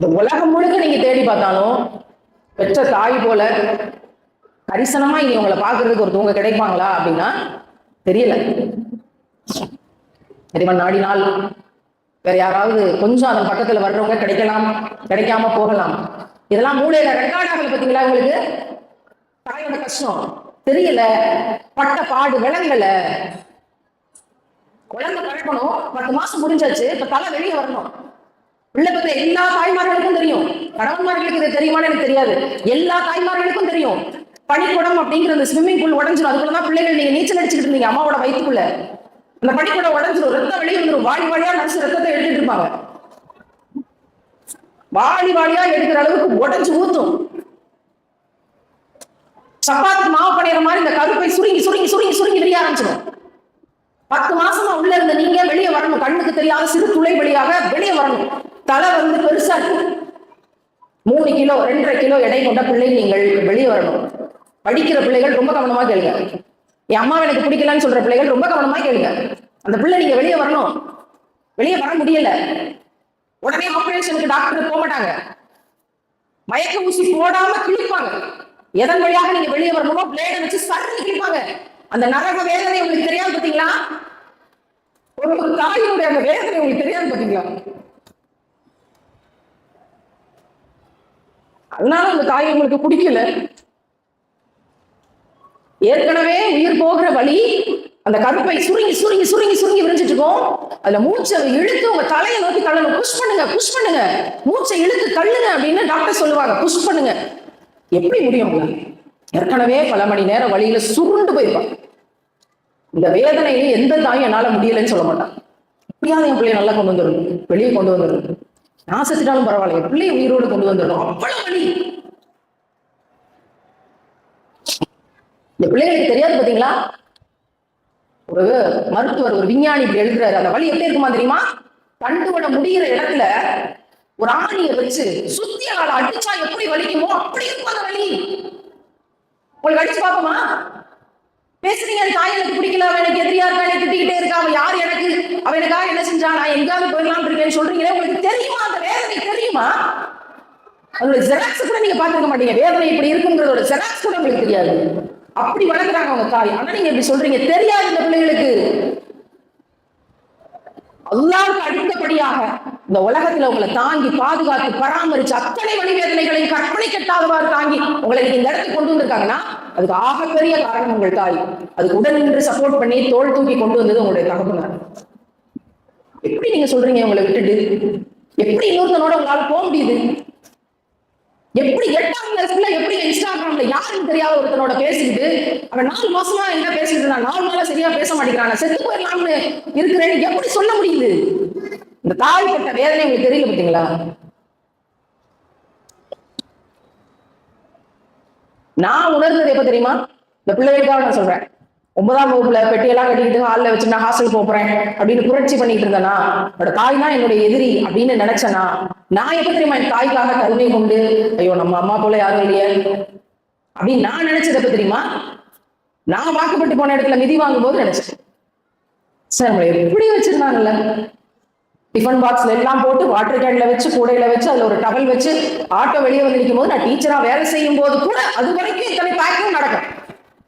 இந்த உலகம் முழுக்க நீங்க தேடி பார்த்தாலும் பெற்ற தாய் போல கரிசனமா இங்க உங்களை பார்க்கறதுக்கு ஒருத்தவங்க கிடைப்பாங்களா அப்படின்னா தெரியல. இறைவன் நாடினால் வேற யாராவது கொஞ்சம் அதன் பக்கத்துல வர்றவங்க கிடைக்கலாம் கிடைக்காம போகலாம். இதெல்லாம் மூளையில ரெக்கார்ட் ஆகல பாத்தீங்களா உங்களுக்கு? தாயோட கஷ்டம். தெரியல. பட்ட பாடு விளங்கல. குழந்தை பழக்கணும் பத்து மாசம் முடிஞ்சாச்சு. இப்ப தலை வெளியே வரணும். பிள்ளை எல்லா தாய்மார்களுக்கும் தெரியும். கணவன்மார்களுக்கு இது தெரியுமான்னு எனக்கு தெரியாது. எல்லா தாய்மார்களுக்கும் தெரியும். பனிக்குடம் அப்படிங்கிற அந்த ஸ்விம்மிங் பூல் உடஞ்சிடும் அதுக்குள்ளதான் பிள்ளைகள் நீங்க நீச்சல் அடிச்சுட்டு இருந்தீங்க அம்மாவோட வயிற்றுக்குள்ள அந்த பனிக்குடம் உடஞ்சிடும் ரத்த வெளியே வந்துடும் வாடி வாடியா நடிச்சு ரத்தத்தை எடுத்துட்டு இருப்பாங்க. வாடி வாடியா எடுக்கிற அளவுக்கு உடஞ்சு ஊத்தும். சப்பாத்தி மாவு பண்ணுற மாதிரி இந்த கருப்பை சுருங்கி சுருங்கி சுருங்கி சுருங்கி விரிய ஆரம்பிச்சிடும் பத்து மாசமா உள்ள இருந்த நீங்க வெளியே வரணும். கண்ணுக்கு தெரியாத சிறு துளை வழியாக வெளியே வரணும். தலை வந்து பெருசா மூணு கிலோ ரெண்டரை கிலோ எடை கொண்ட பிள்ளை நீங்கள் வெளியே வரணும். படிக்கிற பிள்ளைகள் ரொம்ப கவனமா கேளுங்க. என் அம்மா எனக்கு பிடிக்கலன்னு சொல்ற பிள்ளைகள் ரொம்ப கவனமா கேளுங்க. அந்த பிள்ளை நீங்க வெளியே வரணும். வெளியே வர முடியல. உடனே ஆபரேஷனுக்கு டாக்டர் போக மாட்டாங்க. மயக்க ஊசி போடாம கிழிப்பாங்க. எதன் வழியாக நீங்க வெளியே வரணுமோ பிளேட வச்சு சட்டை கிழிப்பாங்க. அந்த நரக வேதனை உங்களுக்கு தெரியாது பாத்தீங்களா? ஒரு ஒரு தாயினுடைய அந்த வேதனை உங்களுக்கு தெரியாது பாத்தீங்களா? அதனால அந்த தாய் உங்களுக்கு பிடிக்கல ஏற்கனவே உயிர் போகிற வழி அந்த கருப்பை சுருங்கி சுருங்கி சுருங்கி சுருங்கி விரிஞ்சிட்டு இருக்கும் அதுல மூச்சை இழுத்து உங்க தலையை நோக்கி தள்ளணும். புஷ் பண்ணுங்க புஷ் பண்ணுங்க. மூச்சை இழுத்து தள்ளுங்க அப்படின்னு டாக்டர் சொல்லுவாங்க. புஷ் பண்ணுங்க. எப்படி முடியும் ஏற்கனவே பல மணி நேரம் வழியில சுருண்டு போயிருப்பான் இந்த வேதனையில எந்த தாயும் என்னால முடியலன்னு சொல்ல மாட்டான் எப்படியாவது என் பிள்ளைய நல்லா கொண்டு வந்துடும் வெளியே கொண்டு வந்துடும் நான் பரவாயில்ல என் பிள்ளைய உயிரோடு கொண்டு வந்துடணும் அவ்வளவு வலி. இந்த பிள்ளைகளுக்கு தெரியாது பாத்தீங்களா? ஒரு மருத்துவர் ஒரு விஞ்ஞானி இப்படி எழுதுறாரு. அந்த வழி எப்படி இருக்குமா தெரியுமா? தண்டு முடிகிற இடத்துல ஒரு ஆணியை வச்சு சுத்தி ஆளை அடிச்சா எப்படி வலிக்குமோ அப்படி இருக்கும் அந்த வலி. உங்களுக்கு அடிச்சு பார்ப்போமா? பேசுறீங்க அது தாய் எனக்கு பிடிக்கல அவன் எனக்கு எதிரியா இருக்கா எனக்கு திட்டிக்கிட்டே இருக்கா அவன் யார் எனக்கு? அவன் எனக்காக என்ன செஞ்சா நான் எங்காவது போயிடலாம் இருக்கேன்னு சொல்றீங்களே உங்களுக்கு தெரியுமா? வேதனை தெரியுமா? அதோட ஜெராக்ஸ் கூட நீங்க பாத்துக்க மாட்டீங்க. வேதனை இப்படி இருக்குங்கிறதோட ஜெராக்ஸ் கூட உங்களுக்கு தெரியாது. அப்படி வளர்க்குறாங்க அவங்க தாய். ஆனா நீங்க இப்படி சொல்றீங்க. தெரியாது இந்த பிள்ளைகளுக்கு. அல்லாவுக்கு அடுத்தபடியாக இந்த உலகத்துல உங்களை தாங்கி பாதுகாத்து பராமரிச்சு அத்தனை வழி வேதனைகளை கற்பனை கெட்டாதவாறு தாங்கி உங்களை இந்த இடத்துக்கு கொண்டு வந்திருக்காங்கன்னா அதுக்கு ஆகப்பெரிய காரணம் உங்கள் தாய். அதுக்கு உடல் நின்று சப்போர்ட் பண்ணி தோல் தூக்கி கொண்டு வந்தது உங்களுடைய தகப்பனார். எப்படி நீங்க சொல்றீங்க? உங்களை விட்டுட்டு எப்படி இன்னொருத்தனோட உங்களால போக முடியுது? எப்படி எட்டாம் கிளாஸ்ல எப்படி இன்ஸ்டாகிராம்ல யாருன்னு தெரியாத ஒருத்தனோட பேசிட்டு அவன் நாலு மாசமா என்ன பேசிட்டு இருந்தான். நாலு நாளா சரியா பேச மாட்டேங்கிறான் செத்து போயிடலாம்னு இருக்கிறேன்னு எப்படி சொல்ல முடியுது? இந்த தாழ்பட்ட வேதனை உங்களுக்கு தெரியல பார்த்தீங்களா? நான் உணர்ந்தது எப்ப தெரியுமா? இந்த பிள்ளைகளுக்காக நான் சொல்றேன். ஒன்பதாம் வகுப்புல பெட்டியெல்லாம் கட்டிக்கிட்டு ஹாலில் வச்சு நான் ஹாஸ்டல் போறேன் அப்படின்னு புரட்சி பண்ணிட்டு இருந்தேனா என்னோட தாய் தான் என்னுடைய எதிரி அப்படின்னு நினைச்சனா நான் எப்ப தெரியுமா என் தாய்க்காக கருணை கொண்டு ஐயோ நம்ம அம்மா போல யாரும் இல்லையே அப்படின்னு நான் நினைச்சது எப்ப தெரியுமா? நான் வாக்குப்பட்டு போன இடத்துல மிதி வாங்கும் போது நினைச்சேன். சார் நம்மளை எப்படி வச்சிருந்தாங்கல்ல? டிஃபன் பாக்ஸ்ல எல்லாம் போட்டு வாட்டர் கேன்ல வச்சு கூடையில வச்சு அதுல ஒரு டவல் வச்சு ஆட்டோ வெளியே வந்து நிற்கும் போது நான் டீச்சரா வேலை செய்யும் போது கூட அது வரைக்கும் இத்தனை பேக்கிங் நடக்கும்.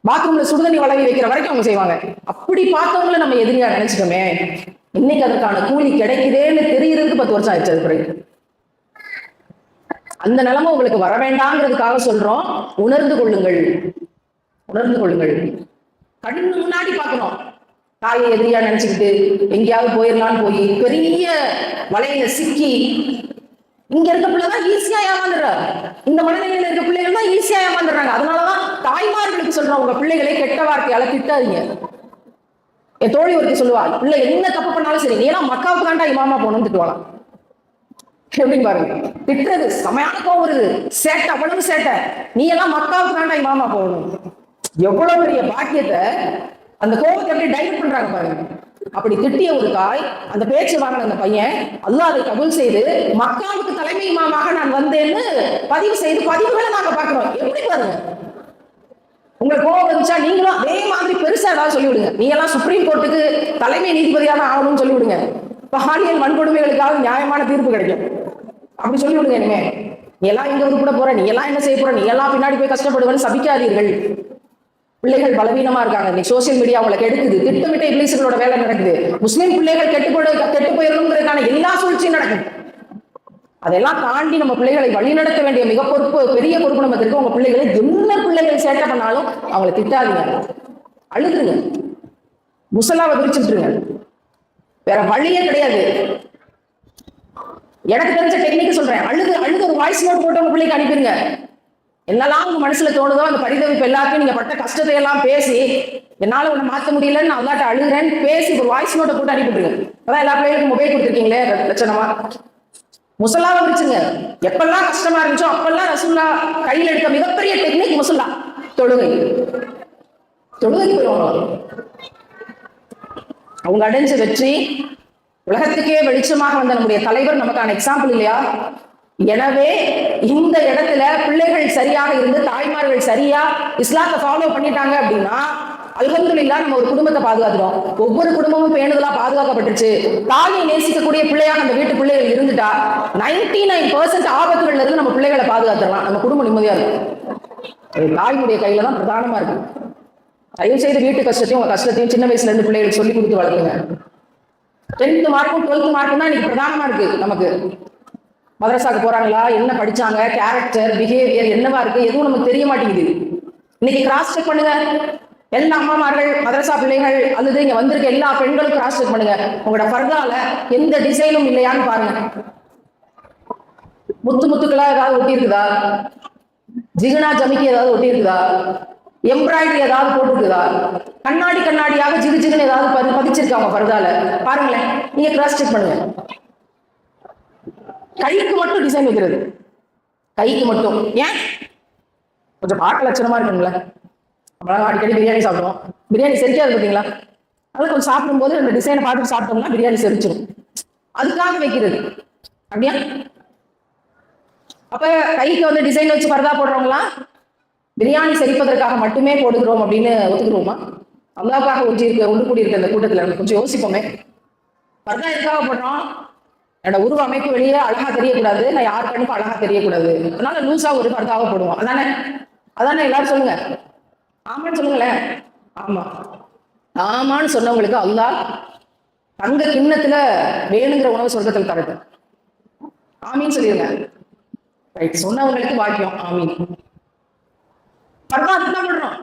பாத்ரூம்ல சுடுதண்ணி வழங்கி வைக்கிற வரைக்கும் அவங்க செய்வாங்க. அப்படி பார்த்தவங்கள நம்ம எதிரியா நினைச்சிட்டோமே இன்னைக்கு அதற்கான கூலி கிடைக்குதேன்னு தெரியறதுக்கு பத்து வருஷம் ஆயிடுச்சு அது பிறகு. அந்த நிலைமை உங்களுக்கு வர வேண்டாங்கிறதுக்காக சொல்றோம். உணர்ந்து கொள்ளுங்கள். உணர்ந்து கொள்ளுங்கள். கண்ணு முன்னாடி பார்க்கணும். தாயை எதிரியா நினைச்சுக்கிட்டு எங்கேயாவது போயிடலாம்னு போய் பெரிய வலையில சிக்கி இங்க இருக்க பிள்ளை தான் ஈஸியா ஏமாந்துடுறா இந்த மனநிலையில இருக்க பிள்ளைகள் தான் ஈஸியா ஏமாந்துடுறாங்க. அதனாலதான் தாய்மார்களுக்கு சொல்றோம் உங்க பிள்ளைகளை கெட்ட வார்த்தையால திட்டாதீங்க. என் தோழி ஒருத்தர் சொல்லுவா பிள்ளை என்ன தப்பு பண்ணாலும் சரி ஏன்னா மக்காவுக்கு தாண்டா இமாமா போகணும்னு திட்டுவாளாம். எப்படின்னு பாருங்க. திட்டுறது செமையான கோவம் வருது. சேட்டை அவ்வளவு சேட்டை. நீ எல்லாம் மக்காவுக்கு தாண்டா இமாமா போகணும். எவ்வளவு பெரிய பாக்கியத்தை அந்த கோபத்தை எப்படி டைவர்ட் பண்றாங்க பாருங்க. அப்படி திட்டிய ஒரு தாய் அந்த பேச்சு வாங்கின அந்த பையன் அல்லாஹ் அதை கபூல் செய்து மக்காவுக்கு தலைமை இமாமாக நான் வந்தேன்னு பதிவு செய்து பதிவுகளை நாங்க பாக்குறோம் எப்படி பாருங்க? உங்களுக்கு கோவம் வந்துச்சா? நீங்களும் அதே மாதிரி பெருசா ஏதாவது சொல்லிவிடுங்க. நீங்க எல்லாம் சுப்ரீம் கோர்ட்டுக்கு தலைமை நீதிபதியாக தான் ஆகணும்னு சொல்லிவிடுங்க. பாலியல் வன்கொடுமைகளுக்காக நியாயமான தீர்ப்பு கிடைக்கும். அப்படி சொல்லிவிடுங்க இனிமே. நீ எல்லாம் எங்க கூட போற நீ எல்லாம் என்ன செய்ய போற நீ எல்லாம் பின்னாடி போய் கஷ்டப்படுவேன்னு சபிக்காதீர்கள். பிள்ளைகள் பலவீனமா இருக்காங்க. இன்னைக்கு சோசியல் மீடியா அவங்களை கெடுக்குது. திட்டமிட்ட இப்ளீஸ்களோட வேலை நடக்குது. முஸ்லீம் பிள்ளைகள் கெட்டு போய் கெட்டு போயிருங்கிறதுக்கான எல்லா சூழ்ச்சியும் நடக்குது. அதெல்லாம் தாண்டி நம்ம பிள்ளைகளை வழிநடத்த வேண்டிய மிக பொறுப்பு பெரிய பொறுப்பு நம்ம இருக்கு. உங்க பிள்ளைகளை என்ன பிள்ளைகள் சேட்டை பண்ணாலும் அவங்களை திட்டாதீங்க. அழுதுருங்க. முசலாவை விரிச்சுட்டுருங்க. வேற வழியே கிடையாது. எனக்கு தெரிஞ்ச டெக்னிக் சொல்றேன். அழுது அழுது ஒரு வாய்ஸ் நோட் போட்டு உங்க பிள்ளைக்கு அனுப்பிடுங்க. என்னெல்லாம் உங்க மனசுல தோணுதோ அந்த பரிதவிப்பு எல்லாத்தையும் நீங்க பட்ட கஷ்டத்தை எல்லாம் பேசி என்னால உன்னை மாத்த முடியலன்னு நான் அதாட்ட அழுகிறேன்னு பேசி ஒரு வாய்ஸ் நோட்டை போட்டு அனுப்பிடுங்க அதான் எல்லா பிள்ளைகளுக்கும் மொபைல் கொடுத்துருக்கீங்களே லட்சணமா முசல்லா வந்துச்சுங்க எப்பெல்லாம் கஷ்டமா இருந்துச்சோ அப்பெல்லாம் ரசுல்லா கையில் எடுத்த மிகப்பெரிய டெக்னிக் முசல்லா. தொழுகை. தொழுகைக்கு போயிடுவாங்க அவங்க அடைஞ்ச வெற்றி உலகத்துக்கே வெளிச்சமாக வந்த நம்முடைய தலைவர் நமக்கான எக்ஸாம்பிள் இல்லையா? எனவே இந்த இடத்துல பிள்ளைகள் சரியாக இருந்து தாய்மார்கள் சரியா இஸ்லாத்தை ஃபாலோ பண்ணிட்டாங்க அப்படின்னா அல்ஹம்துலில்லா நம்ம ஒரு குடும்பத்தை பாதுகாத்துறோம் ஒவ்வொரு குடும்பமும் பேணுதலா பாதுகாக்கப்பட்டுச்சு தாயை நேசிக்கக்கூடிய பிள்ளையாக அந்த வீட்டு பிள்ளைகள் இருந்துட்டா நைன்டி நைன் பர்சன்ட் ஆபத்துகள்ல இருந்து நம்ம பிள்ளைகளை பாதுகாத்துடலாம். நம்ம குடும்பம் நிம்மதியா இருக்கும். தாயினுடைய தாய்முடைய கையில தான் பிரதானமா இருக்கும் தயவு செய்து வீட்டு கஷ்டத்தையும் உங்க கஷ்டத்தையும் சின்ன வயசுல இருந்து பிள்ளைகளுக்கு சொல்லி கொடுத்து வளர்க்குங்க டென்த் மார்க்கும் டுவெல்த் மார்க்கும் தான் இன்னைக்கு பிரதானமா இருக்கு நமக்கு. மதரசாக்கு போறாங்களா? என்ன படிச்சாங்க? கேரக்டர் பிஹேவியர் என்னவா இருக்கு? எதுவும் நமக்கு தெரிய மாட்டேங்குது. இன்னைக்கு கிராஸ் செக் பண்ணுங்க. எல்லா அம்மாமார்கள் மதரசா பிள்ளைகள் அல்லது இங்க வந்திருக்க எல்லா பெண்களும் கிராஸ் செக் பண்ணுங்க. உங்களோட பர்தால எந்த டிசைனும் இல்லையான்னு பாருங்க. முத்து முத்துக்களா ஏதாவது ஒட்டி இருக்குதா ஜிகுனா ஜமிக்கி ஏதாவது ஒட்டி இருக்குதா எம்ப்ராய்டரி ஏதாவது போட்டிருக்குதா? கண்ணாடி கண்ணாடியாக ஜிகு ஜிகுன்னு ஏதாவது பதிச்சிருக்காங்க பர்தால. பாருங்களேன். நீங்க கிராஸ் செக் பண்ணுங்க. கைக்கு மட்டும் டிசைன் வைக்கிறது. கைக்கு மட்டும். ஏன்? கொஞ்சம் பார்க்க லட்சணமா இருக்குங்களே நம்மளால அடிக்கடி பிரியாணி சாப்பிடுவோம். பிரியாணி செரிக்காது பார்த்தீங்களா அது கொஞ்சம் சாப்பிடும்போது அந்த டிசைனை பார்த்துட்டு சாப்பிட்டோம்னா பிரியாணி செரிச்சிடும் அதுக்காக வைக்கிறது. அப்படியா? அப்ப கைக்கு வந்து டிசைன் வச்சு பரதா போடுறவங்களாம் பிரியாணி செரிப்பதற்காக மட்டுமே போடுகிறோம் அப்படின்னு ஒத்துக்கிறோமா? அல்லாவுக்காக ஒன்று இருக்க ஒன்று கூடி இருக்க இந்த கூட்டத்தில் கொஞ்சம் யோசிப்போமே. பரதா எதுக்காக போடுறோம்? என்னோட உருவ அமைப்பு வெளியே அழகா தெரியக்கூடாது. நான் யார் கண்ணுக்கும் அழகா தெரியக்கூடாது. அதனால லூசா ஒரு பர்தாவை போடுவோம். அதானே? அதானே எல்லாரும் சொல்லுங்க. ஆமான்னு சொல்லுங்களேன். ஆமா. ஆமான்னு சொன்னவங்களுக்கு அல்லா தங்க கிண்ணத்துல வேணுங்கிற உணவு சொர்க்கத்தில் தரது ஆமின்னு சொல்லிடுங்க ரைட் சொன்னவங்களுக்கு பாக்கியம் ஆமீன். பர்தா அதுதான் போடுறோம்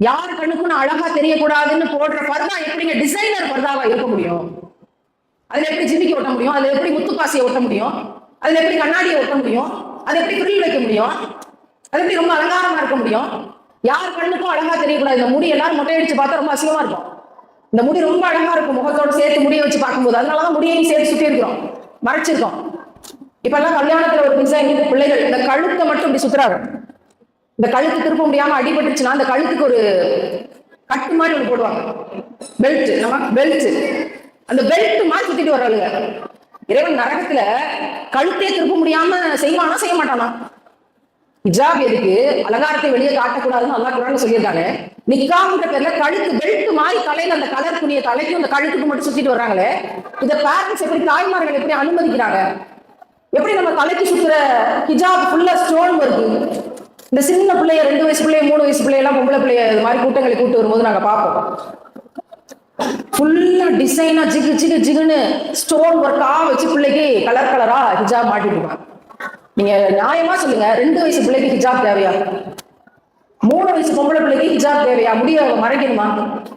யார் கண்ணுக்கும் நான் அழகா தெரியக்கூடாதுன்னு போடுற பர்தா எப்படிங்க? டிசைனர் பர்தாவா இருக்க முடியும்? அதில் எப்படி ஜிமிக்கி ஒட்ட முடியும்? அதில் எப்படி முத்துப்பாசியை ஒட்ட முடியும்? அதில் எப்படி கண்ணாடியை ஒட்ட முடியும்? அதை எப்படி கிரில் வைக்க முடியும்? அது எப்படி ரொம்ப அலங்காரமா இருக்க முடியும்? யார் கண்ணுக்கும் அழகா தெரியக்கூடாது. இந்த முடி எல்லாரும் மொட்டை அடிச்சு பார்த்தா ரொம்ப அசிங்கமா இருக்கும். இந்த முடி ரொம்ப அழகா இருக்கும். முகத்தோட சேர்த்து முடியை வச்சு பார்க்கும்போது. அதனாலதான் முடியையும் சேர்த்து சுத்தி இருக்கிறோம். மறைச்சிருக்கோம். இப்ப எல்லாம் கல்யாணத்துல ஒரு டிசைன் பிள்ளைகள் இந்த கழுத்தை மட்டும் இப்படி சுத்துறாங்க. இந்த கழுத்து திருப்ப முடியாம அடிபட்டுச்சுன்னா அந்த கழுத்துக்கு ஒரு கட்டு மாதிரி ஒன்று போடுவாங்க. பெல்ட் நம்ம பெல்ட் அந்த பெல்ட் மாதிரி சுத்திட்டு வர்றாங்க இறைவன் நரகத்துல கழுத்தே திருப்ப முடியாம செய்வானா செய்ய மாட்டானா ஹிஜாப் எதுக்கு? அலங்காரத்தை வெளியே காட்டக்கூடாதுன்னு அல்லா குரான் சொல்லியிருக்காங்க. நிக்காம்ன்ற பேர்ல கழுத்து பெல்ட் மாதிரி தலையில அந்த கலர் துணிய தலைக்கும் அந்த கழுத்துக்கு மட்டும் சுத்திட்டு வர்றாங்களே. இத பேரண்ட்ஸ் எப்படி தாய்மார்கள் எப்படி அனுமதிக்கிறாங்க? எப்படி நம்ம தலைக்கு சுத்துற ஹிஜாப் ஃபுல்லா ஸ்டோன் வருது இந்த சின்ன பிள்ளைய ரெண்டு வயசு பிள்ளைய மூணு வயசு பிள்ளைய எல்லாம் பொம்பளை பிள்ளைய இது மாதிரி கூட்டங்களை கூட்டு வரும்போது நாங்க பார்ப்போம். ஃபுல்லா டிசைனா ஜிகு ஜிகு ஜிகுன்னு ஸ்டோன் ஒர்க்கா வச்சு பிள்ளைக்கு கலர் கலரா ஹிஜாப் மாட்டிட்டு நீங்க நியாயமா சொல்லுங்க ரெண்டு வயசு பிள்ளைக்கு ஹிஜாப் தேவையா? மூணு வயசு பொம்பளை பிள்ளைக்கு ஹிஜாப் தேவையா? முடிய மறைக்கணுமா?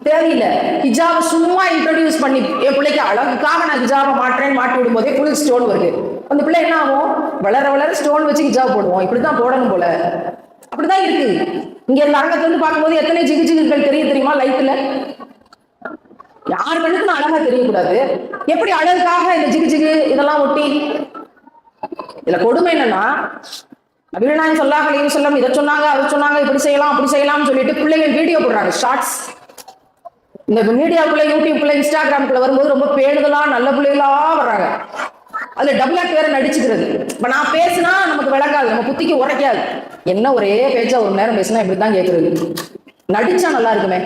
தேவையில்லை ஹிஜாப் சும்மா இன்ட்ரடியூஸ் பண்ணி என் பிள்ளைக்கு அழகுக்காக நான் ஹிஜாப மாட்டுறேன்னு மாட்டி விடும் போதே புது ஸ்டோன் வருது அந்த பிள்ளை என்ன ஆகும்? வளர வளர ஸ்டோன் வச்சு ஹிஜாப் போடுவோம். இப்படிதான் போடணும் போல. அப்படிதான் இருக்கு. இங்க இந்த அரங்கத்துல இருந்து பார்க்கும்போது எத்தனை ஜிகு ஜிகுகள் தெரிய தெரியுமா? லைஃப்ல யார் கண்ணுக்கும் அழகா தெரியக்கூடாது. எப்படி அழகுக்காக இந்த ஜிகு ஜிகு இதெல்லாம் ஒட்டி? இதுல கொடுமை என்னன்னா நபிகள்நாயகம் சொல்லாஹ் அலைஹி சொல்லலாம் இதை சொன்னாங்க அதை சொன்னாங்க இப்படி செய்யலாம் அப்படி செய்யலாம்னு சொல்லிட்டு பிள்ளைங்க வீடியோ போடுறாங்க ஷார்ட்ஸ் இந்த மீடியாக்குள்ள யூடியூப்ல இன்ஸ்டாகிராம்குள்ள வரும்போது ரொம்ப பேணுதலா நல்ல பிள்ளைகளா வர்றாங்க. அதுல டபுள் ஆக்ட் வேற நடிச்சுக்கிறது. இப்ப நான் பேசினா நமக்கு விளக்காது நம்ம புத்திக்கு உரைக்காது. என்ன ஒரே பேச்சா ஒரு நேரம் பேசினா இப்படிதான் கேட்கறது நடிச்சா நல்லா இருக்குமே.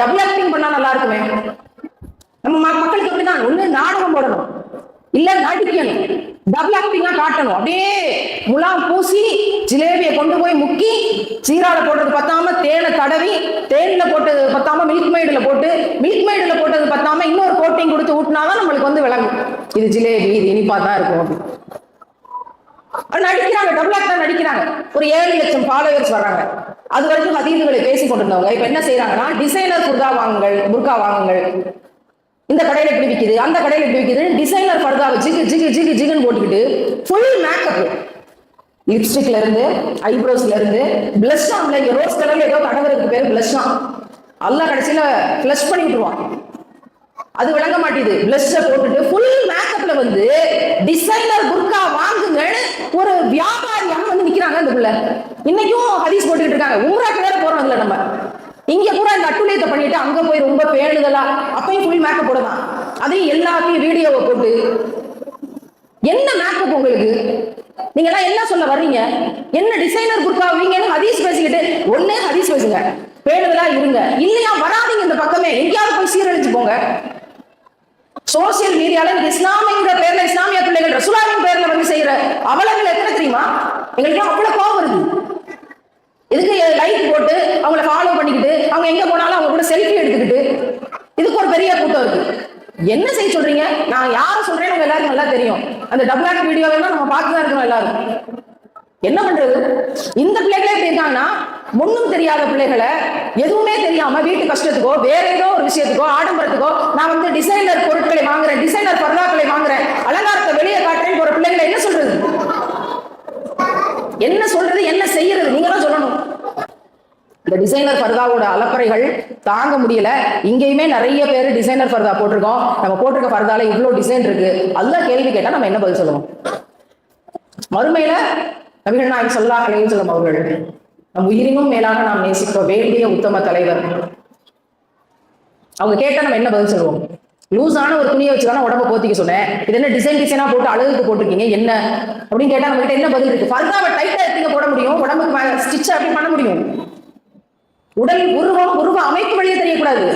டபுள் ஆக்டிங் பண்ணா நல்லா இருக்குமே. நம்ம மக்களுக்கு அப்படிதான் ஒண்ணு நாடகம் போடணும். இல்ல நடிக்கணும். டபுள் ஆக்டிங்கா காட்டணும். அப்படியே முலாம் பூசி ஜிலேபியை கொண்டு போய் முக்கி சீரால போட்டது பத்தாம தேனை தடவி தேன்ல போட்டது பத்தாம மில்க் மைடுல போட்டு மில்க் மைடுல போட்டது பத்தாம இன்னொரு கோட்டிங் கொடுத்து ஊட்டினாதான் நம்மளுக்கு வந்து விளங்கும் இது ஜிலேபி இது இனிப்பா தான் இருக்கும் அப்படின்னு. நடிக்கிறாங்க. டபுள் தான் நடிக்கிறாங்க. ஒரு ஏழு லட்சம் ஃபாலோவர்ஸ் வர்றாங்க. அது வரைக்கும் ஹதீதுகளை பேசி கொண்டிருந்தவங்க. இப்ப என்ன செய்யறாங்கன்னா டிசைனர் புர்கா வாங்குங்கள் புர்கா வாங்குங்கள். இந்த கடையில் எப்படி விற்கிது அந்த கடையில் எப்படி விற்கிது டிசைனர் பர்தாவை ஜிகு ஜிகு ஜிகு ஜிகுன்னு போட்டுக்கிட்டு ஃபுல் மேக்கப் லிப்ஸ்டிக்ல இருந்து ஐப்ரோஸ்ல இருந்து பிளஷ் ஆம்ல இங்க ரோஸ் கலர்ல ஏதோ கடவுளுக்கு பேர் பிளஷ் எல்லாம் கடைசியில ஃபிளஷ் பண்ணி விட்டுருவான் அது விளங்க மாட்டேது பிளஸ்ஸ போட்டுட்டு ஃபுல் மேக்கப்ல வந்து டிசைனர் புர்கா வாங்குங்கன்னு ஒரு வியாபாரியாக வந்து நிக்கிறாங்க அந்த பிள்ளை. இன்னைக்கும் ஹதீஸ் போட்டுக்கிட்டு இருக்காங்க. உம்ராக்கு வேற போறோம் இல்ல நம்ம. இங்க கூட இந்த அட்டுழியத்தை பண்ணிட்டு அங்க போய் ரொம்ப பேணுதலா. போய் ஃபுல் மேக்கப் போடுவான் அதையும் எல்லாத்தையும் வீடியோவை போட்டு. என்ன மேக்கப் உங்களுக்கு? நீங்க எல்லாம் என்ன சொல்ல வர்றீங்க? என்ன டிசைனர் புர்கா வீங்கன்னு ஹதீஸ் பேசிக்கிட்டு? ஒண்ணே ஹதீஸ் பேசுங்க. வேணுதலா இருங்க. இல்லையா வராதீங்க இந்த பக்கமே. எங்கேயாவது போய் சீரழிச்சு போங்க. சோசியல் மீடியால இந்த இஸ்லாமிங்கிற பேர்ல இஸ்லாமிய பிள்ளைகள் ரசுலாவின் பேர்ல வந்து செய்யற அவலங்கள் எத்தனை தெரியுமா? எங்களுக்கு அவ்வளவு கோவம் வருது. இதுக்கு லைக் போட்டு அவங்கள ஃபாலோ பண்ணிக்கிட்டு அவங்க எங்க போனாலும் அவங்க கூட செல்ஃபி எடுத்துக்கிட்டு இதுக்கு ஒரு பெரிய கூட்டம் இருக்கு. என்ன செய்ய சொல்றீங்க? நான் யாரை சொல்றேன் உங்க எல்லாருக்கும் நல்லா தெரியும். அந்த டபுள் ஆக்ட் வீடியோவெல்லாம் நம்ம பார்த்து தான் எல்லாரும். என்ன பண்றது? இந்த பிள்ளைகளே எப்படி இருக்காங்கன்னா ஒண்ணும் தெரியாத பிள்ளைகளை எதுவுமே தெரியாம வீட்டு கஷ்டத்துக்கோ வேற ஏதோ ஒரு விஷயத்துக்கோ ஆடம்பரத்துக்கோ நான் வந்து டிசைனர் பொருட்களை வாங்குறேன் டிசைனர் பர்தாக்களை வாங்குறேன் அலங்காரத்தை வெளியே காட்டுறேன் போற பிள்ளைங்களை என்ன சொல்றது? என்ன சொல்றது? என்ன செய்யறது? நீங்க தான் சொல்லணும். இந்த டிசைனர் ஃபர்தாவோட அலப்பறைகள் தாங்க முடியல. இங்கேயுமே நிறைய பேர் டிசைனர் ஃபர்தா போட்டிருக்கோம். நம்ம போட்டிருக்க ஃபர்தால இவ்வளோ டிசைன் இருக்கு. அதெல்லாம் கேள்வி கேட்டா நம்ம என்ன பதில் சொல்லுவோம்? மறுமையில நபிகள் நாயக் சொல்லா அலையும் சொல்லும் அவர்கள் நம் உயிரினும் மேலாக நாம் நேசிக்க வேண்டிய உத்தம தலைவர். அவங்க கேட்டா நம்ம என்ன பதில் சொல்லுவோம்? லூஸான ஒரு துணியை வச்சு தானே உடம்ப போத்திக்க சொன்னேன். இது என்ன டிசைன் டிசைனா போட்டு அழகுக்கு போட்டிருக்கீங்க? என்ன? அப்படின்னு கேட்டா நம்ம கிட்ட என்ன பதில் இருக்கு? ஃபர்தாவை டைட்டா எடுத்துங்க போட முடியும்? உடம்புக்கு ஸ்டிச் அப்படி பண்ண முடியும்? உடல் உருவம் உருவ அமைப்பு வழியே தெரியக்கூடாது.